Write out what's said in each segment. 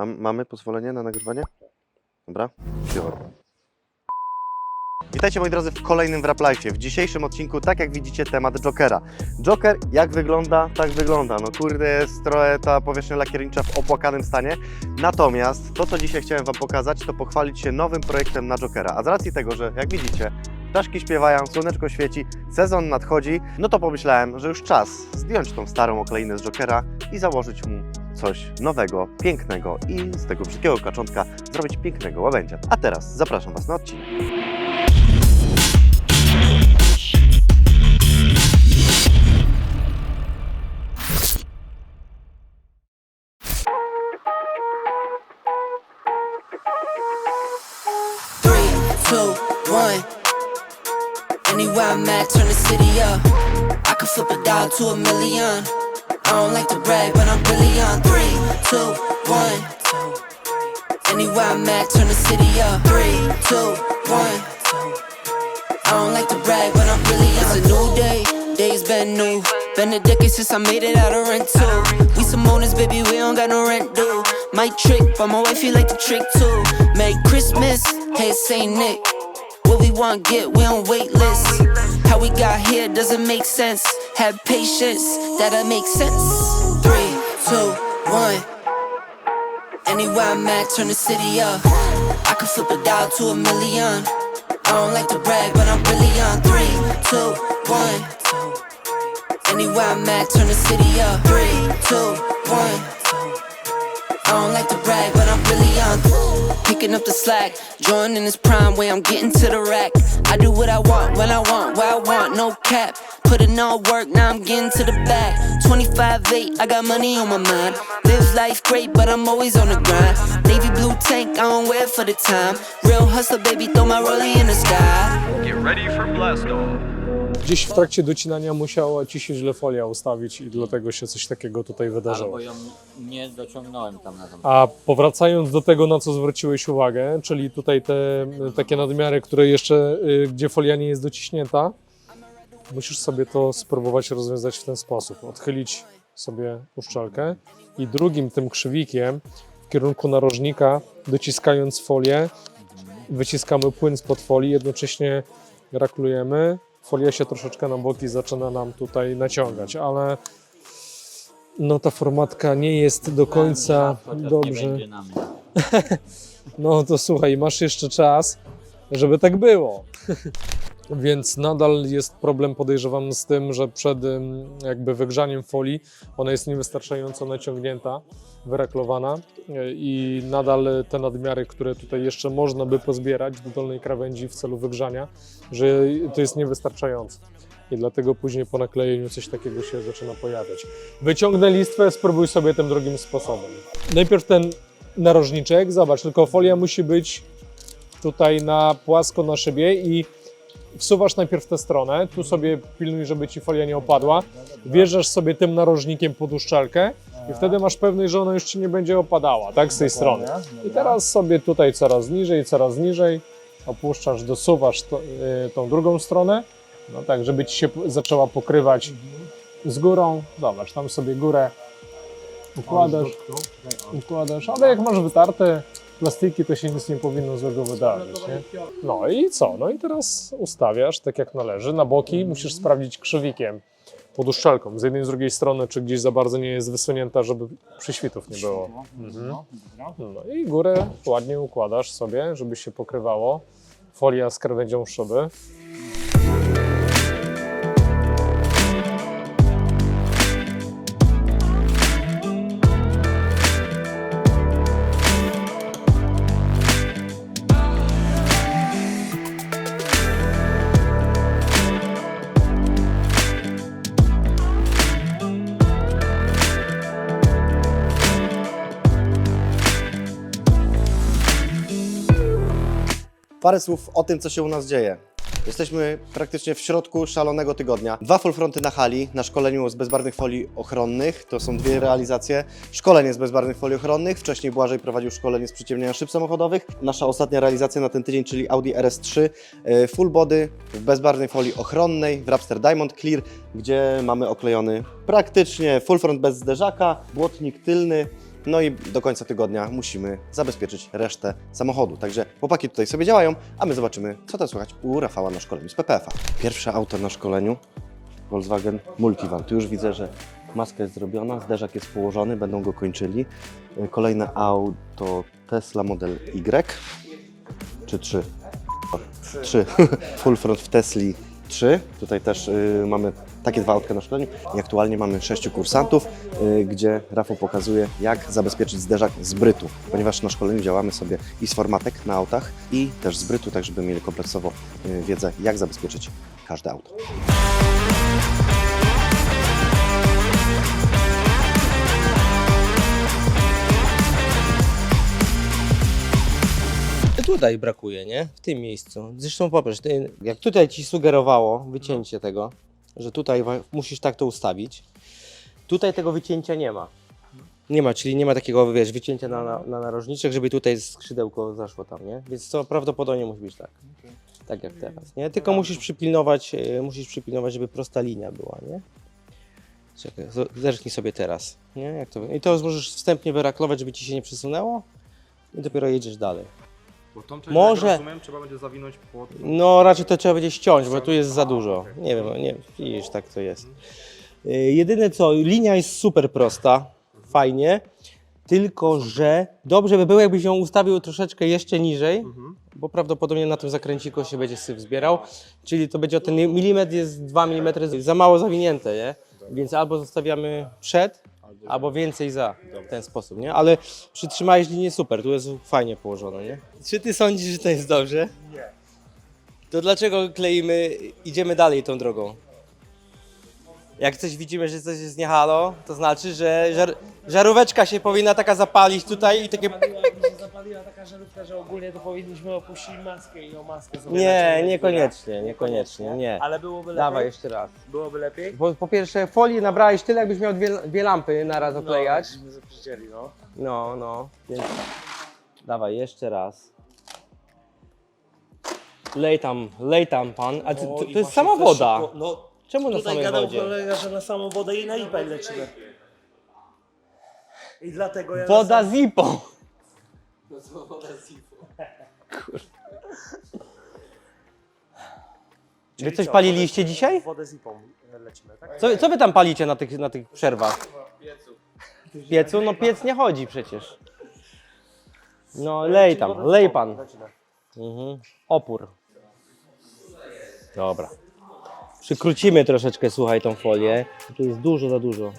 Mam, mamy pozwolenie na nagrywanie? Dobra, Siło. Witajcie moi drodzy w kolejnym Wrap Life'ie. W dzisiejszym odcinku, tak jak widzicie, temat Jokera. Joker jak wygląda, tak wygląda. No kurde, jest trochę ta powierzchnia lakiernicza w opłakanym stanie. Natomiast to, co dzisiaj chciałem Wam pokazać, to pochwalić się nowym projektem na Jokera. A z racji tego, że jak widzicie, ptaszki śpiewają, słoneczko świeci, sezon nadchodzi, no to pomyślałem, że już czas zdjąć tą starą okleinę z Jokera i założyć mu coś nowego, pięknego i z tego brzydkiego kaczątka zrobić pięknego łabędzia. A teraz zapraszam Was na odcinek. Anywhere I'm at, turn the city up. I could flip a dollar to a million. I don't like to brag, but I'm really on. Three, two, one. Anywhere I'm at, turn the city up. Three, two, one. I don't like to brag, but I'm really on. It's a new day, days been new. Been a decade since I made it out of rental. We some owners, baby, we don't got no rent due. My trick, but my wife, you like the trick too. Merry Christmas, hey Saint Nick. What we want, get, we on wait list. How we got here doesn't make sense. Have patience, that'll make sense. Three, two, one. Anywhere I'm at, turn the city up. I could flip a dollar to a million. I don't like to brag, but I'm really on. Three, two, one. Anywhere I'm at, turn the city up. Three, two, one. I don't like to brag, but I'm really on. Picking up the slack, joining this prime way I'm getting to the rack. I do what I want, when I want, where I want, no cap. Put in all work, now I'm getting to the back. 25 8, I got money on my mind. Live life great, but I'm always on the grind. Navy blue tank, I don't wear for the time. Real hustler, baby, throw my rollie in the sky. Get ready for blast off. Gdzieś w trakcie docinania musiała ci się źle folia ustawić i dlatego się coś takiego tutaj wydarzyło. Albo ją nie dociągnąłem tam na tą. A powracając do tego, na co zwróciłeś uwagę, czyli tutaj te takie nadmiary, które jeszcze, y, gdzie folia nie jest dociśnięta, musisz sobie to spróbować rozwiązać w ten sposób. Odchylić sobie uszczelkę i drugim tym krzywikiem w kierunku narożnika, dociskając folię, wyciskamy płyn spod folii, jednocześnie raklujemy. Folia się troszeczkę na boki zaczyna nam tutaj naciągać, ale no ta formatka nie jest do końca Nie dobrze. No to słuchaj, masz jeszcze czas, żeby tak było. Więc nadal jest problem, podejrzewam, z tym, że przed jakby wygrzaniem folii ona jest niewystarczająco naciągnięta, wyraklowana yy, i nadal te nadmiary, które tutaj jeszcze można by pozbierać do dolnej krawędzi w celu wygrzania, że to jest niewystarczające. I dlatego później po naklejeniu coś takiego się zaczyna pojawiać. Wyciągnę listwę, spróbuj sobie tym drugim sposobem. Najpierw ten narożniczek, zobacz, tylko folia musi być tutaj na płasko na szybie i wsuwasz najpierw tę stronę, tu sobie pilnuj, żeby ci folia nie opadła, wjeżdżasz sobie tym narożnikiem pod uszczelkę i wtedy masz pewność, że ona już ci nie będzie opadała, tak, z tej strony. I teraz sobie tutaj coraz niżej, coraz niżej opuszczasz, dosuwasz to, y, tą drugą stronę, no tak, żeby ci się zaczęła pokrywać z górą, zobacz, tam sobie górę układasz, układasz, ale jak masz wytarte plastiki, to się nic nie powinno złego wydarzyć, nie? No i co? No i teraz ustawiasz tak jak należy. Na boki musisz sprawdzić krzywikiem pod uszczelką z jednej i z drugiej strony, czy gdzieś za bardzo nie jest wysunięta, żeby przyświtów nie było. Mhm. No i górę ładnie układasz sobie, żeby się pokrywało. Folia z krawędzią szyby. Parę słów o tym, co się u nas dzieje. Jesteśmy praktycznie w środku szalonego tygodnia. Dwa fullfronty na hali, na szkoleniu z bezbarwnych folii ochronnych. To są dwie realizacje. Szkolenie z bezbarwnych folii ochronnych. Wcześniej Błażej prowadził szkolenie z przyciemniania szyb samochodowych. Nasza ostatnia realizacja na ten tydzień, czyli Audi RS3 e, full body w bezbarwnej folii ochronnej w Rapster Diamond Clear, gdzie mamy oklejony praktycznie full front bez zderzaka, błotnik tylny, No i do końca tygodnia musimy zabezpieczyć resztę samochodu. Także chłopaki tutaj sobie działają, a my zobaczymy, co tam słychać u Rafała na szkoleniu z PPF-a. Pierwsze auto na szkoleniu Volkswagen Multivan. Tu już widzę, że maska jest zrobiona, zderzak jest położony, będą go kończyli. Y, Kolejne auto Tesla Model Y czy 3? 3. Full front w Tesli 3. Tutaj też y, mamy takie dwa autka na szkoleniu i aktualnie mamy sześciu kursantów, y, gdzie Rafał pokazuje, jak zabezpieczyć zderzak z brytu, ponieważ na szkoleniu działamy sobie i z formatek na autach i też z brytu, tak żeby mieli kompleksowo y, wiedzę, jak zabezpieczyć każde auto. Tutaj brakuje, nie? W tym miejscu. Zresztą popatrz, jak tutaj ci sugerowało wycięcie tego, że tutaj musisz tak to ustawić, tutaj tego wycięcia nie ma. Nie ma, czyli nie ma takiego, wiesz, wycięcia na, na, na narożniczek, żeby tutaj skrzydełko zaszło tam, nie? Więc to prawdopodobnie musi być tak. Tak jak teraz, nie? Tylko musisz przypilnować, e, musisz przypilnować, żeby prosta linia była, nie? Czekaj, zerknij sobie teraz, nie? Jak to, I to możesz wstępnie wyraklować, żeby ci się nie przesunęło i dopiero jedziesz dalej. Bo tą część, Może- jak rozumiem, trzeba będzie zawinąć pod... No raczej to trzeba będzie ściąć, bo tu jest za dużo. Nie wiem, nie, widzisz, tak to jest. Y, Jedyne co, linia jest super prosta, fajnie, tylko że dobrze by było, jakbyś ją ustawił troszeczkę jeszcze niżej, bo prawdopodobnie na tym zakręciku się będzie syf zbierał, czyli to będzie o ten milimetr jest 2 mm za mało zawinięte, nie? Więc albo zostawiamy przed, albo więcej za, w ten sposób, nie? Ale przytrzymałeś linię super, tu jest fajnie położone, nie? Czy ty sądzisz, że to jest dobrze? To dlaczego kleimy, idziemy dalej tą drogą? Jak coś widzimy, że coś jest nie halo, to znaczy, że żar, żaróweczka się powinna taka zapalić tutaj i takie... zapaliła taka żarówka, że ogólnie to powinniśmy opuścić maskę i o maskę sobie Nie, naciągnąć. niekoniecznie, niekoniecznie, nie. Ale byłoby lepiej? Dawaj jeszcze raz. Byłoby lepiej? Bo po pierwsze folii nabrałeś tyle, jakbyś miał dwie, dwie lampy naraz oklejać. No, byśmy zaprzycięli, no. No, no, więc dawaj jeszcze raz. Lej tam, lej tam pan. A ty, O, to, i to jest właśnie sama też woda. szybko- No, Czemu na tutaj samej gadał wodzie? kolega, że na samą wodę i na IPę lecimy. I dlatego ja... Woda na z IPą. Wy coś co, paliliście wodę- dzisiaj? Wodę z IPą lecimy, tak? Co, co wy tam palicie na tych, na tych przerwach? W piecu? No piec nie chodzi przecież. No lej tam, z lej pan. Mhm. Opór. Dobra. Przykrócimy troszeczkę, słuchaj, tą folię. Tu jest dużo za dużo.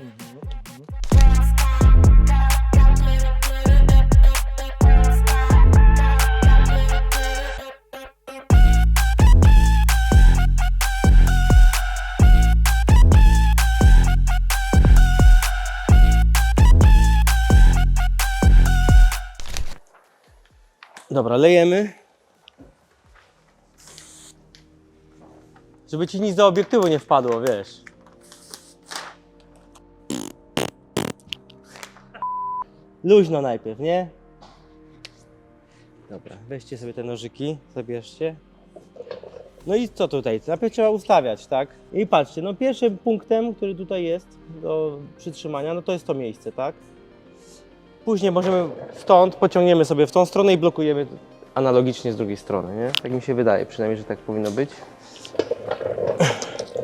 Dobra, lejemy. Żeby ci nic do obiektywu nie wpadło, wiesz. Luźno najpierw, nie? Dobra, weźcie sobie te nożyki, zabierzcie. No i co tutaj? Najpierw trzeba ustawiać, tak? I patrzcie, no pierwszym punktem, który tutaj jest do przytrzymania, no to jest to miejsce, tak? Później możemy stąd, pociągniemy sobie w tą stronę i blokujemy analogicznie z drugiej strony, nie? Tak mi się wydaje, przynajmniej, że tak powinno być.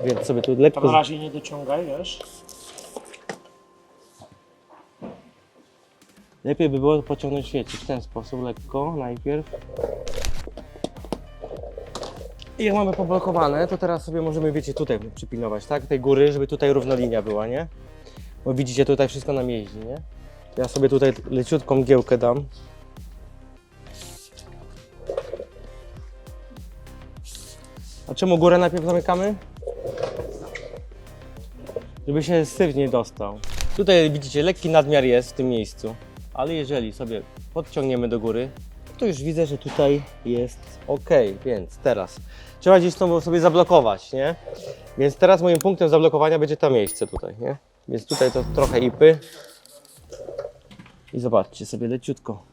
Więc sobie tu lekko... na razie nie dociągaj, wiesz? Lepiej by było pociągnąć, wiecie, w ten sposób, lekko, najpierw. I jak mamy poblokowane, to teraz sobie możemy, wiecie, tutaj przypilnować, tak? Tej góry, żeby tutaj równa linia była, nie? Bo widzicie, tutaj wszystko nam jeździ, nie? Ja sobie tutaj leciutką mgiełkę dam. A czemu górę najpierw zamykamy? Żeby się syf dostał. Tutaj widzicie, lekki nadmiar jest w tym miejscu, ale jeżeli sobie podciągniemy do góry, to już widzę, że tutaj jest ok, więc teraz trzeba gdzieś to sobie zablokować, nie? Więc teraz moim punktem zablokowania będzie to miejsce tutaj, nie? Więc tutaj to trochę ipy. I zobaczcie sobie leciutko.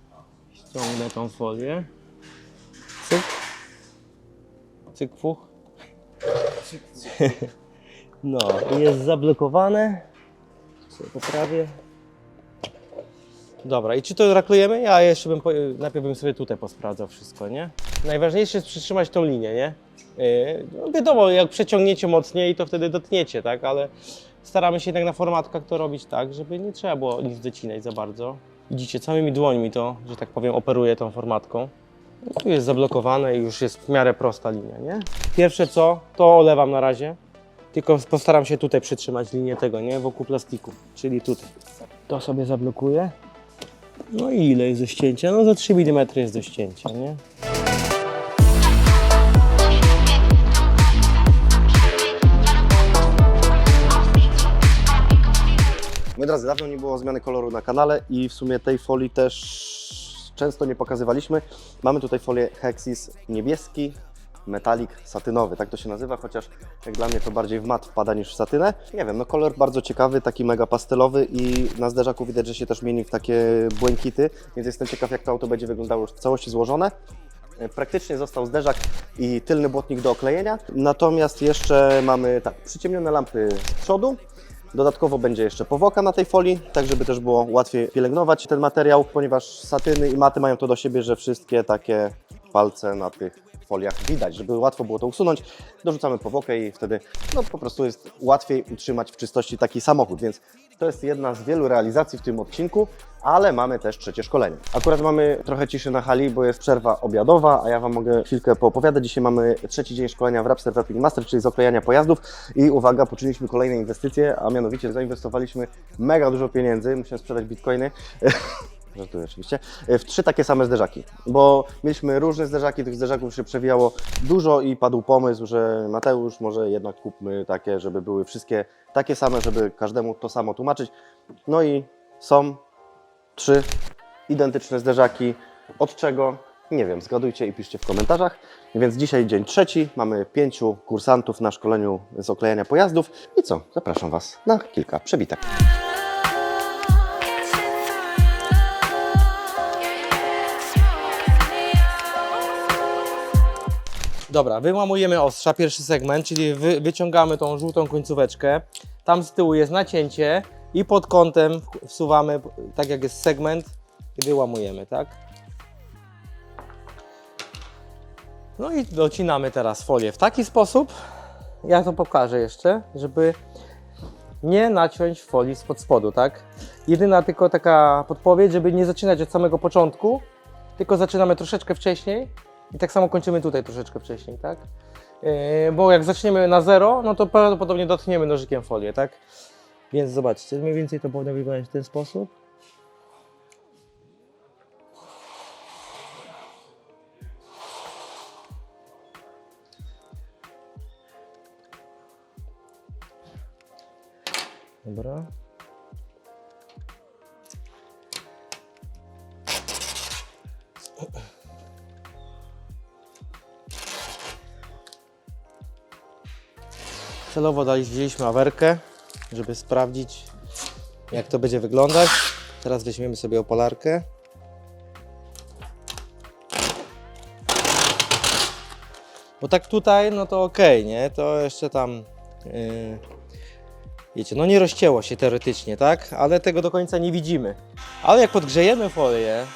Ściągnę tą folię. Cyk. Cyk, fuch. No, jest zablokowane. Sobie poprawię. Dobra, i czy to raklujemy? Ja jeszcze bym, po, najpierw bym sobie tutaj posprawdzał wszystko, nie? Najważniejsze jest przytrzymać tą linię, nie? Yy, no wiadomo, jak przeciągniecie mocniej, to wtedy dotniecie, tak? Ale staramy się jednak na formatkach to robić tak, żeby nie trzeba było nic docinać za bardzo. Widzicie, całymi dłońmi to, że tak powiem, operuję tą formatką. No, tu jest zablokowane i już jest w miarę prosta linia, nie? Pierwsze co, to olewam na razie. Tylko postaram się tutaj przytrzymać linię tego, nie? Wokół plastiku, czyli tutaj. To sobie zablokuję. No i ile jest do ścięcia? No za 3 mm jest do ścięcia, nie? Moi drodzy, dawno nie było zmiany koloru na kanale i w sumie tej folii też często nie pokazywaliśmy. Mamy tutaj folię Hexis niebieski, metalik satynowy, tak to się nazywa, chociaż jak dla mnie to bardziej w mat wpada niż w satynę. Nie wiem, no kolor bardzo ciekawy, taki mega pastelowy i na zderzaku widać, że się też mieni w takie błękity, więc jestem ciekaw jak to auto będzie wyglądało już w całości złożone. E, Praktycznie został zderzak i tylny błotnik do oklejenia, natomiast jeszcze mamy tak, przyciemnione lampy z przodu, Dodatkowo będzie jeszcze powłoka na tej folii, tak żeby też było łatwiej pielęgnować ten materiał, ponieważ satyny i maty mają to do siebie, że wszystkie takie palce na tych foliach widać, żeby łatwo było to usunąć. Dorzucamy powłokę i wtedy no, po prostu jest łatwiej utrzymać w czystości taki samochód, więc to jest jedna z wielu realizacji w tym odcinku, ale mamy też trzecie szkolenie. Akurat mamy trochę ciszy na hali, bo jest przerwa obiadowa, a ja Wam mogę chwilkę poopowiadać. Dzisiaj mamy trzeci dzień szkolenia w Rapster Wrapping Master, czyli z oklejania pojazdów i uwaga, poczyniliśmy kolejne inwestycje, a mianowicie zainwestowaliśmy mega dużo pieniędzy, musimy sprzedać bitcoiny. Żartuję oczywiście, w trzy takie same zderzaki, bo mieliśmy różne zderzaki, tych zderzaków się przewijało dużo i padł pomysł, że Mateusz, może jednak kupmy takie, żeby były wszystkie takie same, żeby każdemu to samo tłumaczyć. No i są trzy identyczne zderzaki. Od czego? Nie wiem, zgadujcie i piszcie w komentarzach. Więc dzisiaj dzień trzeci, mamy pięciu kursantów na szkoleniu z oklejania pojazdów. I co? Zapraszam Was na kilka przebitek. Dobra, wyłamujemy ostrza, pierwszy segment, czyli wy, wyciągamy tą żółtą końcóweczkę. Tam z tyłu jest nacięcie i pod kątem wsuwamy, tak jak jest segment i wyłamujemy, tak? No i docinamy teraz folię w taki sposób, ja to pokażę jeszcze, żeby nie naciąć folii spod spodu, tak? Jedyna tylko taka podpowiedź, żeby nie zaczynać od samego początku, tylko zaczynamy troszeczkę wcześniej i tak samo kończymy tutaj troszeczkę wcześniej, tak? Yy, bo jak zaczniemy na zero, no to prawdopodobnie dotkniemy nożykiem folię, tak? Więc zobaczcie, mniej więcej to powinno wyglądać w ten sposób. Dobra. Celowo wzięliśmy awerkę, żeby sprawdzić jak to będzie wyglądać. Teraz weźmiemy sobie opalarkę. Bo tak tutaj, no to ok, nie? To jeszcze tam, yy, wiecie, no nie rozcięło się teoretycznie, tak? Ale tego do końca nie widzimy. Ale jak podgrzejemy folię,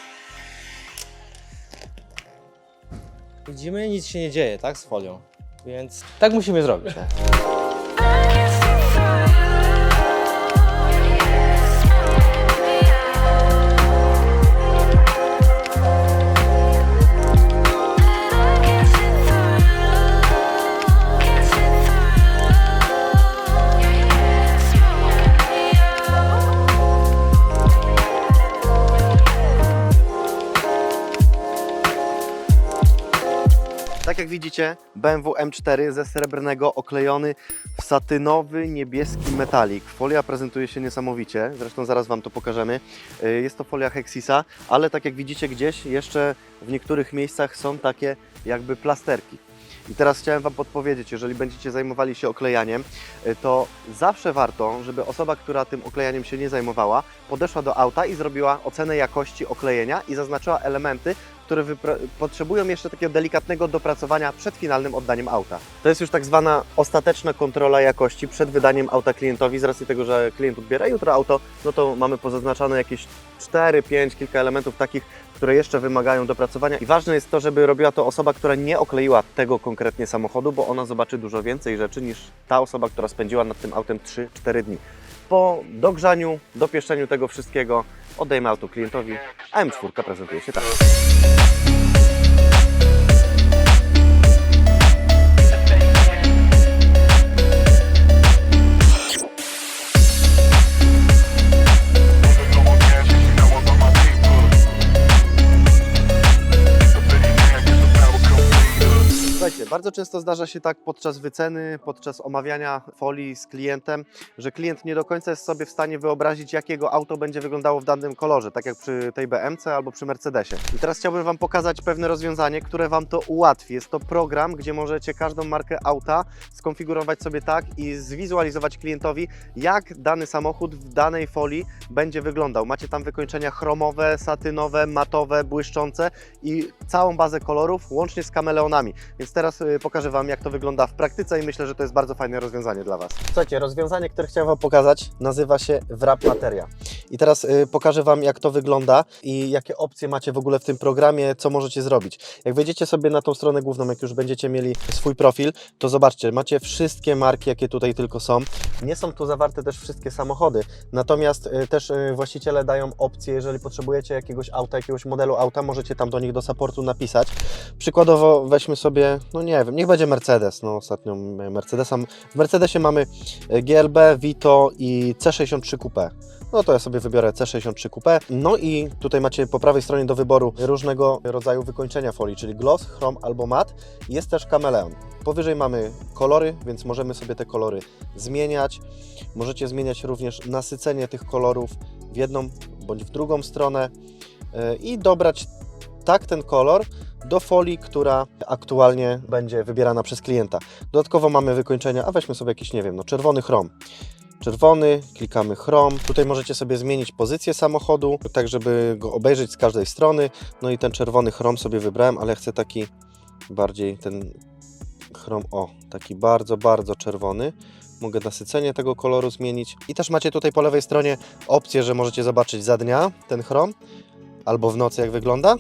widzimy, nic się nie dzieje, tak? Z folią. Więc tak musimy zrobić. Tak? Jak widzicie, BMW M4 ze srebrnego oklejony w satynowy, niebieski metalik. Folia prezentuje się niesamowicie, zresztą zaraz Wam to pokażemy. Y, Jest to folia Hexisa, ale tak jak widzicie gdzieś jeszcze w niektórych miejscach są takie jakby plasterki. I teraz chciałem Wam podpowiedzieć, jeżeli będziecie zajmowali się oklejaniem, y, to zawsze warto, żeby osoba, która tym oklejaniem się nie zajmowała, podeszła do auta i zrobiła ocenę jakości oklejenia i zaznaczyła elementy, które potrzebują jeszcze takiego delikatnego dopracowania przed finalnym oddaniem auta. To jest już tak zwana ostateczna kontrola jakości przed wydaniem auta klientowi, z racji tego, że klient odbiera jutro auto, no to mamy pozaznaczane jakieś 4, 5, kilka elementów takich, które jeszcze wymagają dopracowania i ważne jest to, żeby robiła to osoba, która nie okleiła tego konkretnie samochodu, bo ona zobaczy dużo więcej rzeczy niż ta osoba, która spędziła nad tym autem 3-4 dni. Po dogrzaniu, dopieszczeniu tego wszystkiego oddajemy auto klientowi, a M4 prezentuje się tak. Bardzo często zdarza się tak podczas wyceny, podczas omawiania folii z klientem, że klient nie do końca jest sobie w stanie wyobrazić, jakiego auto będzie wyglądało w danym kolorze, tak jak przy tej BMC albo przy Mercedesie. I teraz chciałbym Wam pokazać pewne rozwiązanie, które Wam to ułatwi. Jest to program, gdzie możecie każdą markę auta skonfigurować sobie tak i zwizualizować klientowi, jak dany samochód w danej folii będzie wyglądał. Macie tam wykończenia chromowe, satynowe, matowe, błyszczące i całą bazę kolorów, łącznie z kameleonami. Więc teraz y, pokażę Wam, jak to wygląda w praktyce i myślę, że to jest bardzo fajne rozwiązanie dla Was. Słuchajcie, rozwiązanie, które chciałem Wam pokazać, nazywa się Wrap Materia. I teraz y, pokażę Wam, jak to wygląda i jakie opcje macie w ogóle w tym programie, co możecie zrobić. Jak wejdziecie sobie na tą stronę główną, jak już będziecie mieli swój profil, to zobaczcie, macie wszystkie marki, jakie tutaj tylko są. Nie są tu zawarte też wszystkie samochody, natomiast y, też y, właściciele dają opcję, jeżeli potrzebujecie jakiegoś auta, jakiegoś modelu auta, możecie tam do nich do supportu napisać. Przykładowo weźmy sobie, no nie wiem, niech będzie Mercedes, no ostatnio Mercedesa. W Mercedesie mamy y, GLB, Vito i C63 Coupe. No to ja sobie wybiorę C63 Coupe. No i tutaj macie po prawej stronie do wyboru różnego rodzaju wykończenia folii, czyli gloss, chrom albo mat. Jest też kameleon. Powyżej mamy kolory, więc możemy sobie te kolory zmieniać. Możecie zmieniać również nasycenie tych kolorów w jedną bądź w drugą stronę yy, i dobrać tak ten kolor do folii, która aktualnie będzie wybierana przez klienta. Dodatkowo mamy wykończenia, a weźmy sobie jakiś, nie wiem, no czerwony chrom. Czerwony, klikamy chrom. Tutaj możecie sobie zmienić pozycję samochodu, tak żeby go obejrzeć z każdej strony. No i ten czerwony chrom sobie wybrałem, ale chcę taki bardziej ten chrom, o, taki bardzo, bardzo czerwony. Mogę nasycenie tego koloru zmienić. I też macie tutaj po lewej stronie opcję, że możecie zobaczyć za dnia ten chrom, albo w nocy jak wygląda,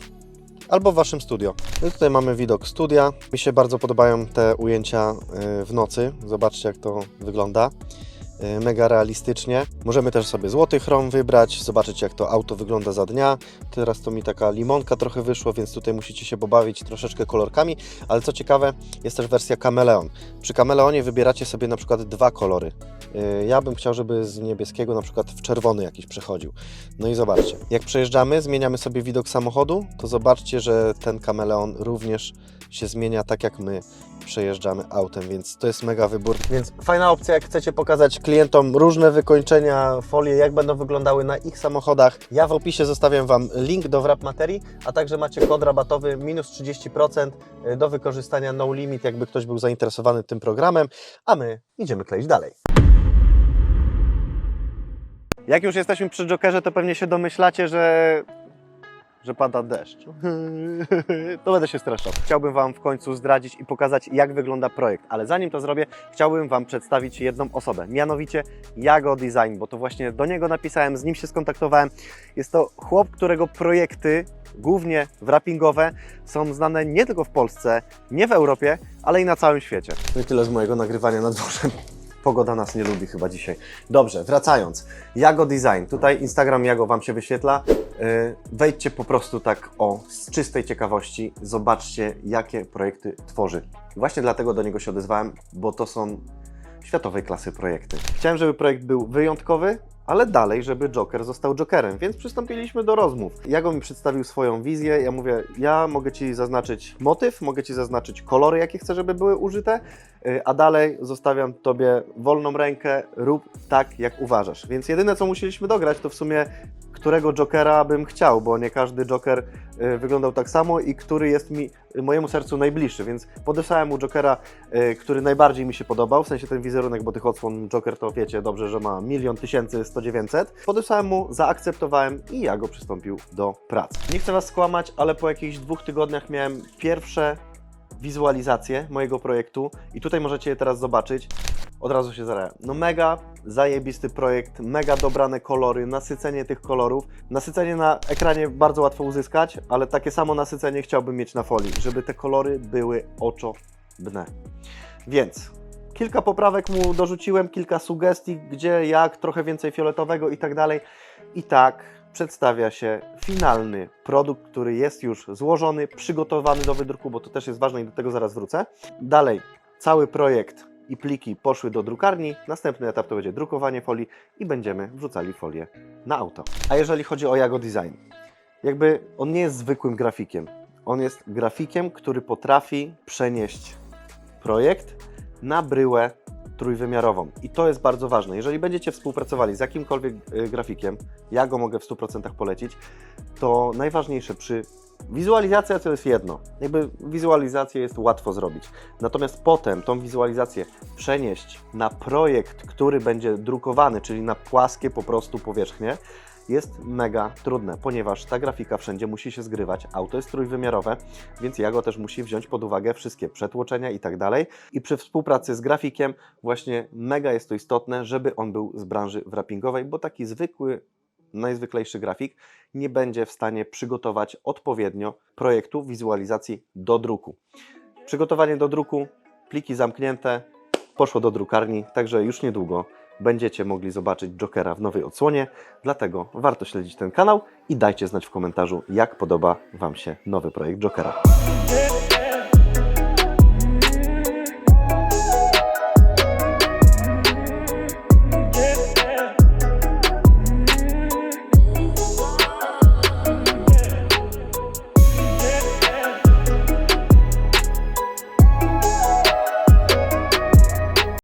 albo w Waszym studio. No tutaj mamy widok studia. Mi się bardzo podobają te ujęcia y, w nocy. Zobaczcie jak to wygląda. Y, Mega realistycznie. Możemy też sobie złoty chrom wybrać, zobaczyć jak to auto wygląda za dnia. Teraz to mi taka limonka trochę wyszło, więc tutaj musicie się pobawić troszeczkę kolorkami. Ale co ciekawe, jest też wersja kameleon. Przy kameleonie wybieracie sobie na przykład dwa kolory. Y, Ja bym chciał, żeby z niebieskiego na przykład w czerwony jakiś przechodził. No i zobaczcie, jak przejeżdżamy, zmieniamy sobie widok samochodu, to zobaczcie, że ten kameleon również się zmienia tak jak my przejeżdżamy autem, więc to jest mega wybór. Więc fajna opcja, jak chcecie pokazać klientom różne wykończenia, folie, jak będą wyglądały na ich samochodach. Ja w opisie zostawiam Wam link do wrap materii, a także macie kod rabatowy minus 30% do wykorzystania no limit, jakby ktoś był zainteresowany tym programem, a my idziemy kleić dalej. Jak już jesteśmy przy Jokerze, to pewnie się domyślacie, że że pada deszcz. to będę się streszczał. Chciałbym Wam w końcu zdradzić i pokazać, jak wygląda projekt, ale zanim to zrobię, chciałbym Wam przedstawić jedną osobę, mianowicie Jago Design, bo to właśnie do niego napisałem, z nim się skontaktowałem. Jest to chłop, którego projekty, głównie wrappingowe, są znane nie tylko w Polsce, nie w Europie, ale i na całym świecie. No i tyle z mojego nagrywania na dworze. Pogoda nas nie lubi chyba dzisiaj. Dobrze, wracając. Jago Design. Tutaj Instagram Jago Wam się wyświetla. Yy, Wejdźcie po prostu tak o, z czystej ciekawości. Zobaczcie, jakie projekty tworzy. Właśnie dlatego do niego się odezwałem, bo to są światowej klasy projekty. Chciałem, żeby projekt był wyjątkowy, ale dalej, żeby Joker został Jokerem, więc przystąpiliśmy do rozmów. Jago mi przedstawił swoją wizję, ja mówię, ja mogę Ci zaznaczyć motyw, mogę Ci zaznaczyć kolory, jakie chcę, żeby były użyte, y, a dalej zostawiam Tobie wolną rękę, rób tak, jak uważasz. Więc jedyne, co musieliśmy dograć, to w sumie którego Jokera bym chciał, bo nie każdy Joker y, wyglądał tak samo i który jest mi mojemu sercu najbliższy, więc podesłałem mu Jokera, y, który najbardziej mi się podobał, w sensie ten wizerunek, bo tych odsłon Joker to wiecie dobrze, że ma milion tysięcy, sto dziewięćset. Podesłałem mu, zaakceptowałem i ja go przystąpił do pracy. Nie chcę Was skłamać, ale po jakichś dwóch tygodniach miałem pierwsze wizualizacje mojego projektu i tutaj możecie je teraz zobaczyć. Od razu się zaraja. No mega zajebisty projekt, mega dobrane kolory, nasycenie tych kolorów. Nasycenie na ekranie bardzo łatwo uzyskać, ale takie samo nasycenie chciałbym mieć na folii, żeby te kolory były oczobne. Więc kilka poprawek mu dorzuciłem, kilka sugestii, gdzie, jak, trochę więcej fioletowego i tak dalej. I tak przedstawia się finalny produkt, który jest już złożony, przygotowany do wydruku, bo to też jest ważne i do tego zaraz wrócę. Dalej, cały projekt i pliki poszły do drukarni. Następny etap to będzie drukowanie folii i będziemy wrzucali folię na auto. A jeżeli chodzi o Jago Design, jakby on nie jest zwykłym grafikiem. On jest grafikiem, który potrafi przenieść projekt na bryłę trójwymiarową. I to jest bardzo ważne. Jeżeli będziecie współpracowali z jakimkolwiek y, grafikiem, ja go mogę w 100% polecić, to najważniejsze przy wizualizacja to jest jedno. Jakby wizualizację jest łatwo zrobić. Natomiast potem tą wizualizację przenieść na projekt, który będzie drukowany, czyli na płaskie po prostu powierzchnie, jest mega trudne, ponieważ ta grafika wszędzie musi się zgrywać. Auto jest trójwymiarowe, więc Jago też musi wziąć pod uwagę wszystkie przetłoczenia i tak dalej. I przy współpracy z grafikiem właśnie mega jest to istotne, żeby on był z branży wrappingowej, bo taki zwykły, najzwyklejszy grafik nie będzie w stanie przygotować odpowiednio projektu wizualizacji do druku. Przygotowanie do druku, pliki zamknięte, poszło do drukarni, także już niedługo będziecie mogli zobaczyć Jokera w nowej odsłonie, dlatego warto śledzić ten kanał i dajcie znać w komentarzu, jak podoba Wam się nowy projekt Jokera.